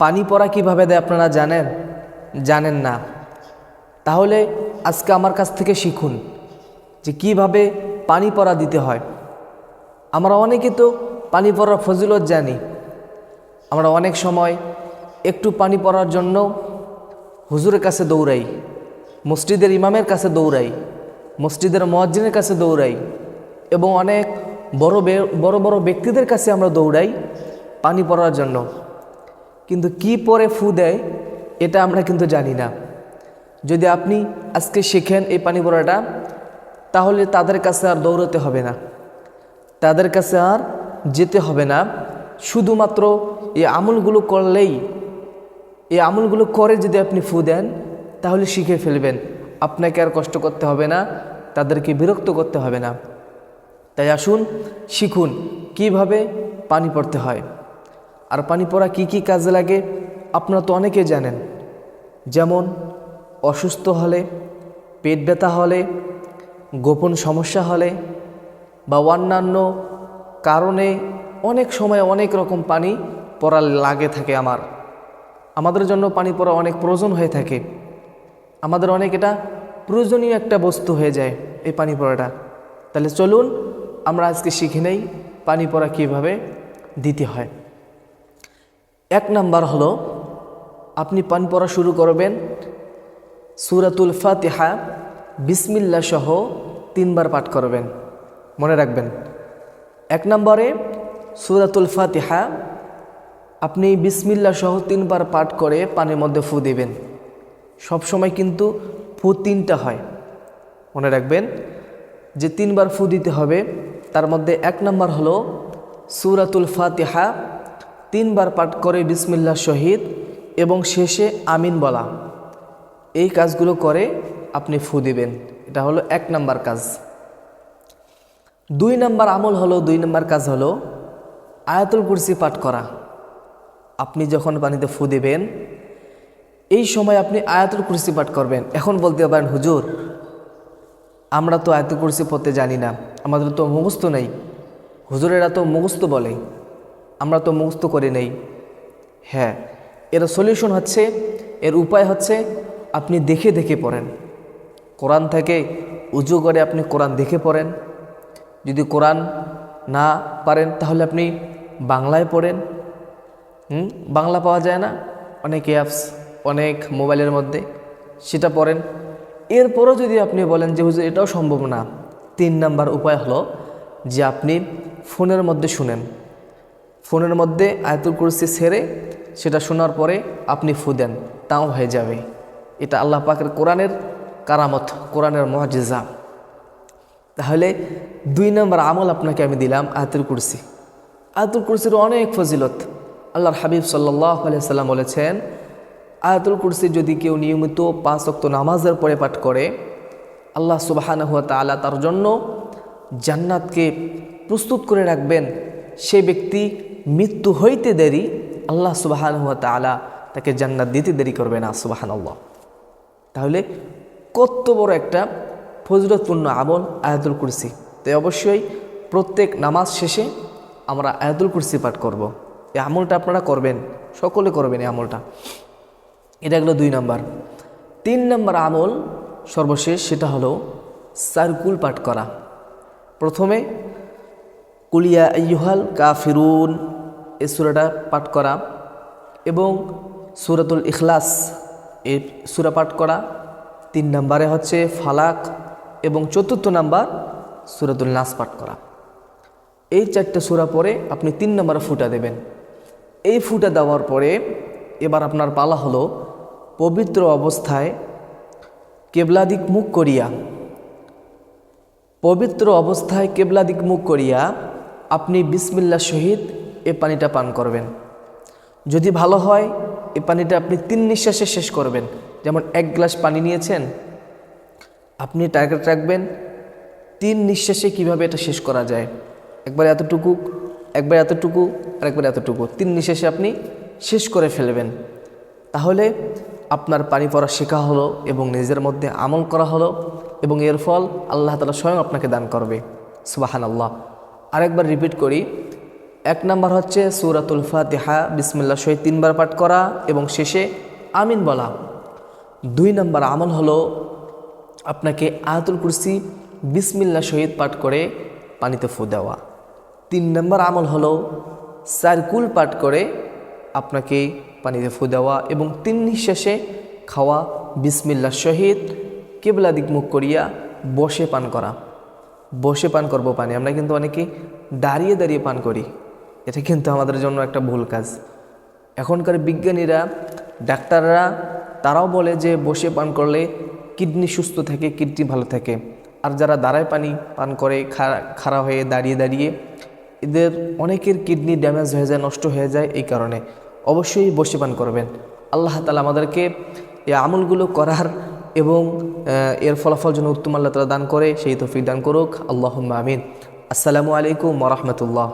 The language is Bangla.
পানি পড়া কীভাবে দেয় আপনারা জানেন? জানেন না। তাহলে আজকে আমার কাছ থেকে শিখুন যে কীভাবে পানি পড়া দিতে হয়। আমরা অনেকে তো পানি পড়ার ফজিলত জানি। আমরা অনেক সময় একটু পানি পড়ার জন্য হুজুরের কাছে দৌড়াই, মসজিদের ইমামের কাছে দৌড়াই, মসজিদের মসজিদের কাছে দৌড়াই এবং অনেক বড় বড় বড় ব্যক্তিদের কাছে আমরা দৌড়াই পানি পড়ার জন্য। কিন্তু কি পরে ফু দেয়, এটা আমরা কিন্তু জানি না। যদি আপনি আজকে শেখেন এই পানি পড়াটা, তাহলে তাদের কাছে আর দৌড়তে হবে না। তাদের কাছে আর যেতে হবে না। শুধুমাত্র এই আমলগুলো করলেই, এই আমলগুলো করে যদি আপনি ফু দেন, তাহলে শিখে ফেলবেন। আপনাকে আর কষ্ট করতে হবে না, তাদেরকে বিরক্ত করতে হবে না। তাই আসুন, শিখুন কীভাবে পানি পড়তে হয়। আর পানি পড়া কি কি কাজে লাগে আপনারা তো অনেকে জানেন। যেমন, অসুস্থ হলে, পেট ব্যথা হলে, গোপন সমস্যা হলে বা অন্যান্য কারণে অনেক সময় অনেক রকম পানি পড়া লাগে থাকে আমার। আমাদের জন্য পানি পড়া অনেক প্রয়োজন হয়ে থাকে। আমাদের অনেক এটা প্রয়োজনীয় একটা বস্তু হয়ে যায় এই পানি পড়াটা। তাহলে চলুন, আমরা আজকে শিখে নেই পানি পড়া কীভাবে দিতে হয়। এক নাম্বার হলো, আপনি পান পড়া শুরু করবেন, সুরাতুল ফাতিহা বিসমিল্লা সহ তিনবার পাঠ করবেন। মনে রাখবেন। এক নম্বরে, সুরাতুল ফাতিহা আপনি বিসমিল্লা সহ তিনবার পাঠ করে পানির মধ্যে ফু দিবেন। সবসময় কিন্তু ফু তিনটা হয়। মনে রাখবেন, যে তিনবার ফু দিতে হবে, তার মধ্যে এক নম্বর হলো, সুরাতুল ফাতিহা তিনবার পাঠ করে বিসমিল্লা শহীদ এবং শেষে আমিন বলা। এই কাজগুলো করে আপনি ফু দিবেন। এটা হলো এক নাম্বার কাজ। দুই নাম্বার আমল হলো, দুই নাম্বার কাজ হলো আয়াতুল কুরসি পাঠ করা। আপনি যখন পানিতে ফু দিবেন, এই সময় আপনি আয়াতুল কুরসি পাঠ করবেন। এখন বলতে পারেন, হুজুর, আমরা তো আয়াতুল কুরসি পড়তে জানি না। আমাদের তো মুখস্থ নেই। হুজুরেরা তো মুখস্থ বলে। আমরা তো মুখস্থ করে নেই। হ্যাঁ এর সলিউশন হচ্ছে, এর উপায় হচ্ছে আপনি দেখে দেখে পড়েন। কোরআন থেকে উজু করে আপনি কোরআন দেখে পড়েন। যদি কোরআন না পারেন, তাহলে আপনি বাংলায় পড়েন। হুম, বাংলা পাওয়া যায় না। অনেক অ্যাপস অনেক মোবাইলের মধ্যে সেটা পড়েন। এরপরও যদি আপনি বলেন যে, হুজুর, এটাও সম্ভব না। তিন নাম্বার উপায় হলো যে, আপনি ফোনের মধ্যে শুনেন। ফোনের মধ্যে আয়তুল কুরসি সেরে সেটা শোনার পরে আপনি ফু দেন, তাও হয়ে যাবে। এটা আল্লাহ পাকের কোরআনের কারামত, কোরআনের মহাজিজা। তাহলে দুই নম্বর আমল আপনাকে আমি দিলাম আয়াতুল কুরসি। আয়াতুল কুরসির অনেক ফজিলত। আল্লাহর হাবিব সাল্লাহ সাল্লাম বলেছেন, আয়াতুল কুরসি যদি কেউ নিয়মিত পাঁচ অক্ত নামাজের পরে পাঠ করে, আল্লাহ সুবাহান হুয়া তালা তার জন্য জান্নাতকে প্রস্তুত করে রাখবেন সে ব্যক্তি মৃত্যু হইতে দেরি, আল্লাহ সুবাহান হুয়া তালা তাকে জান্নাত দিতে দেরি করবে না সুবাহান আল্লাহ তাহলে কত বড় একটা ফজরতপূর্ণ আমল আয়াতুল কুরসি। তাই অবশ্যই প্রত্যেক নামাজ শেষে আমরা আয়াতুল কুরসি পাঠ করব। এই আমলটা আপনারা করবেন, সকলে করবেন এই আমলটা। এটা গেলো দুই নাম্বার। তিন নাম্বার আমল সর্বশেষ, সেটা হলো সার্কুল পাঠ করা। প্রথমে কুলিয়া ইউহাল কাফিরুন, এই সুরাটা পাঠ করা এবং সুরাতুল ইখলাস, এই সুরা পাঠ করা। তিন নম্বরে হচ্ছে ফালাক এবং চতুর্থ নাম্বার সুরাতুল নাস পাঠ করা। এই চারটে সুরা পরে আপনি তিন নম্বরে ফুটা দেবেন। এই ফুটা দেওয়ার পরে এবার আপনার পালা হলো পবিত্র অবস্থায় কেবলাদিক মুখ করিয়া। পবিত্র অবস্থায় কেবলাদিক মুখ করিয়া আপনি বিসমিল্লা সহিত এ পানিটা পান করবেন। যদি ভালো হয় এই পানিটা আপনি তিন নিঃশ্বাসে শেষ করবেন। যেমন এক গ্লাস পানি নিয়েছেন, আপনি টার্গেট রাখবেন, তিন নিঃশ্বাসে কীভাবে এটা শেষ করা যায়। একবার এতটুকু একবার এতটুকু, আর একবার এতটুকু। তিন নিঃশ্বাসে আপনি শেষ করে ফেলবেন। তাহলে আপনার পানি পড়া শেখা হলো এবং নিজের মধ্যে আমল করা হলো এবং এর ফল আল্লাহ তালা স্বয়ং আপনাকে দান করবে। সুবাহান আল্লাহ আরেকবার রিপিট করি। এক নাম্বার হচ্ছে সুরাতুল ফাতিহা বিসমিল্লা শহীদ তিনবার পাঠ করা এবং শেষে আমিন বলা। দুই নাম্বার আমল হলো আপনাকে আয়াতুল কুরসি বিসমিল্লা শহীদ পাঠ করে পানিতে ফু দেওয়া। তিন নম্বর আমল হলো সার্কুল পাঠ করে আপনাকে পানিতে ফু দেওয়া এবং তিন নিঃশ্বাসে খাওয়া বিসমিল্লা শহীদ কেবলা দিক মুখ করিয়া বসে পান করা। বসে পান করব পানি। আমরা কিন্তু অনেকে দাঁড়িয়ে দাঁড়িয়ে পান করি। এটা কিন্তু আমাদের জন্য একটা ভুল কাজ। এখনকার বিজ্ঞানীরা, ডাক্তাররা, তারাও বলে যে বসে পান করলে কিডনি সুস্থ থাকে, কিডনি ভালো থাকে। আর যারা দাঁড়ায় পানি পান করে, খাড়া হয়ে দাঁড়িয়ে দাঁড়িয়ে, এদের অনেকের কিডনি ড্যামেজ হয়ে যায়, নষ্ট হয়ে যায় এই কারণে। অবশ্যই বসে পান করবেন। আল্লাহ তালা আমাদেরকে এই আমলগুলো করার এবং এর ফলাফল যেন উত্তম আল্লাহ তালা দান করে, সেই তফিক দান করুক। আল্লাহ আমিন। আসসালামু আলাইকুম রহমতুল্লাহ।